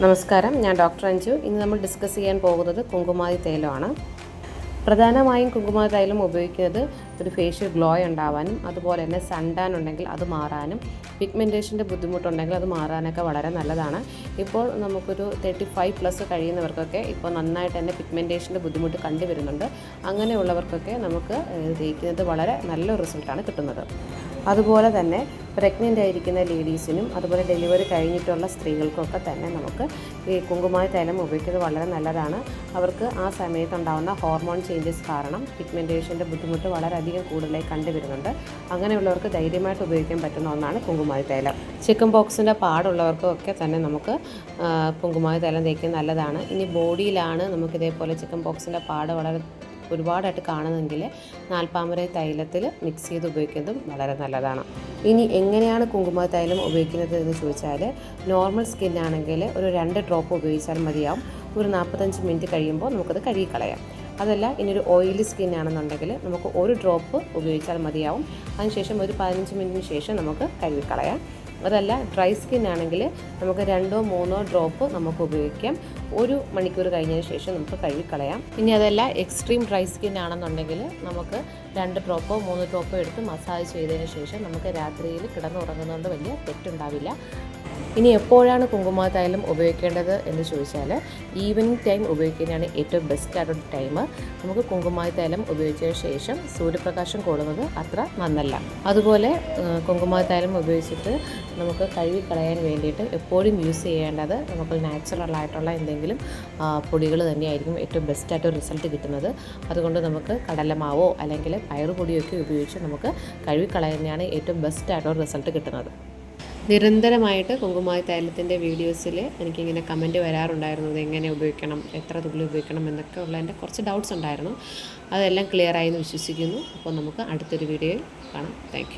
നമസ്കാരം ഞാൻ ഡോക്ടർ അഞ്ജു. ഇന്ന് നമ്മൾ ഡിസ്കസ് ചെയ്യാൻ പോകുന്നത് കുങ്കുമാതി തൈലമാണ് പ്രധാനമായും കുങ്കുമാതി തൈലം ഉപയോഗിക്കുന്നത് ഒരു ഫേഷ്യൽ ഗ്ലോ ഉണ്ടാവാനും അതുപോലെ തന്നെ സൺടാൻ ഉണ്ടെങ്കിൽ അത് മാറാനും പിഗ്മെന്റേഷന്റെ ബുദ്ധിമുട്ടുണ്ടെങ്കിൽ അത് മാറാനൊക്കെ വളരെ നല്ലതാണ്. ഇപ്പോൾ നമുക്കൊരു തേർട്ടി ഫൈവ് പ്ലസ് കഴിയുന്നവർക്കൊക്കെ ഇപ്പോൾ നന്നായിട്ട് തന്നെ പിഗ്മെന്റേഷന്റെ ബുദ്ധിമുട്ട് കണ്ടുവരുന്നുണ്ട്. അങ്ങനെയുള്ളവർക്കൊക്കെ നമുക്ക് തേക്കുന്നത് വളരെ നല്ല റിസൾട്ടാണ് കിട്ടുന്നത്. അതുപോലെ തന്നെ പ്രഗ്നന്റ് ആയിരിക്കുന്ന ലേഡീസിനും അതുപോലെ ഡെലിവറി കഴിഞ്ഞിട്ടുള്ള സ്ത്രീകൾക്കൊക്കെ തന്നെ നമുക്ക് ഈ കുങ്കുമായ തൈലം ഉപയോഗിക്കുന്നത് വളരെ നല്ലതാണ്. അവർക്ക് ആ സമയത്തുണ്ടാകുന്ന ഹോർമോൺ ചേഞ്ചസ് കാരണം പിഗ്മെന്റേഷന്റെ ബുദ്ധിമുട്ട് വളരെയധികം കൂടുതലായി കണ്ടുവരുന്നുണ്ട്. അങ്ങനെയുള്ളവർക്ക് ധൈര്യമായിട്ട് ഉപയോഗിക്കാൻ പറ്റുന്ന ഒന്നാണ് കുങ്കുമായ തൈലം ചിക്കൻ ബോക്സിന്റെ പാടുള്ളവർക്കൊക്കെ തന്നെ നമുക്ക് കുങ്കുമായ തൈലം തേക്കുന്നത് നല്ലതാണ്. ഇനി ബോഡിയിലാണ് നമുക്കിതേപോലെ ചിക്കൻ ബോക്സിന്റെ പാട് വളരെ ഒരുപാടായിട്ട് കാണുന്നെങ്കിൽ നാൽപ്പാമര തൈലത്തിൽ മിക്സ് ചെയ്ത് ഉപയോഗിക്കുന്നതും വളരെ നല്ലതാണ്. ഇനി എങ്ങനെയാണ് കുങ്കുമ തൈലം ഉപയോഗിക്കുന്നത് എന്ന് ചോദിച്ചാൽ നോർമൽ സ്കിന്നാണെങ്കിൽ ഒരു രണ്ട് ഡ്രോപ്പ് ഉപയോഗിച്ചാൽ മതിയാവും. ഒരു നാൽപ്പത്തഞ്ച് മിനിറ്റ് കഴിയുമ്പോൾ നമുക്കത് കഴുകിക്കളയാം. അതല്ല ഇനി ഒരു ഓയിലി സ്കിൻ ആണെന്നുണ്ടെങ്കിൽ നമുക്ക് ഒരു ഡ്രോപ്പ് ഉപയോഗിച്ചാൽ മതിയാവും. അതിനുശേഷം ഒരു പതിനഞ്ച് മിനിറ്റിന് ശേഷം നമുക്ക് കഴുകിക്കളയാം. അതല്ല ഡ്രൈ സ്കിൻ ആണെങ്കിൽ നമുക്ക് രണ്ടോ മൂന്നോ ഡ്രോപ്പ് നമുക്ക് ഉപയോഗിക്കാം. ഒരു മണിക്കൂർ കഴിഞ്ഞതിന് ശേഷം നമുക്ക് കഴുകിക്കളയാം ഇനി അതല്ല എക്സ്ട്രീം ഡ്രൈ സ്കിൻ ആണെന്നുണ്ടെങ്കിൽ നമുക്ക് രണ്ട് ഡ്രോപ്പോ മൂന്ന് ഡ്രോപ്പോ എടുത്ത് മസാജ് ചെയ്തതിന് ശേഷം നമുക്ക് രാത്രിയിൽ കിടന്നുറങ്ങുന്നതുകൊണ്ട് വലിയ തെറ്റുണ്ടാവില്ല. ഇനി എപ്പോഴാണ് കുങ്കുമ തൈലം ഉപയോഗിക്കേണ്ടത് എന്ന് ചോദിച്ചാൽ ഈവനിങ് ടൈം ഉപയോഗിക്കുന്നതാണ് ഏറ്റവും ബെസ്റ്റ് ആയിട്ടുള്ള ടൈം നമുക്ക് കുങ്കുമ തൈലം ഉപയോഗിച്ചതിന് ശേഷം സൂര്യപ്രകാശം കൊള്ളുന്നത് അത്ര നന്നല്ല. അതുപോലെ കുങ്കുമ തൈലം ഉപയോഗിച്ചിട്ട് നമുക്ക് കഴുകിക്കളയാൻ വേണ്ടിയിട്ട് എപ്പോഴും യൂസ് ചെയ്യേണ്ടത് നമുക്ക് നാച്ചുറലായിട്ടുള്ള എന്തെങ്കിലും പൊടികൾ തന്നെയായിരിക്കും ഏറ്റവും ബെസ്റ്റായിട്ട് റിസൾട്ട് കിട്ടുന്നത്. അതുകൊണ്ട് നമുക്ക് കടലമാവോ അല്ലെങ്കിൽ പയറുപൊടിയൊക്കെ ഉപയോഗിച്ച് നമുക്ക് കഴുകിക്കളയുന്നതാണ് ഏറ്റവും ബെസ്റ്റായിട്ടുള്ള റിസൾട്ട് കിട്ടുന്നത്. നിരന്തരമായിട്ട് കുങ്കുമായ തൈലത്തിന്റെ വീഡിയോസിൽ എനിക്കിങ്ങനെ കമന്റ് വരാറുണ്ടായിരുന്നു. ഇത് എങ്ങനെ ഉപയോഗിക്കണം എത്ര തുള്ളി ഉപയോഗിക്കണം എന്നൊക്കെ ഉള്ള എന്റെ കുറച്ച് ഡൗട്ട്സ് ഉണ്ടായിരുന്നു. അതെല്ലാം ക്ലിയർ ആയി എന്ന് വിശ്വസിക്കുന്നു. അപ്പോൾ നമുക്ക് അടുത്തൊരു വീഡിയോയിൽ കാണാം. താങ്ക്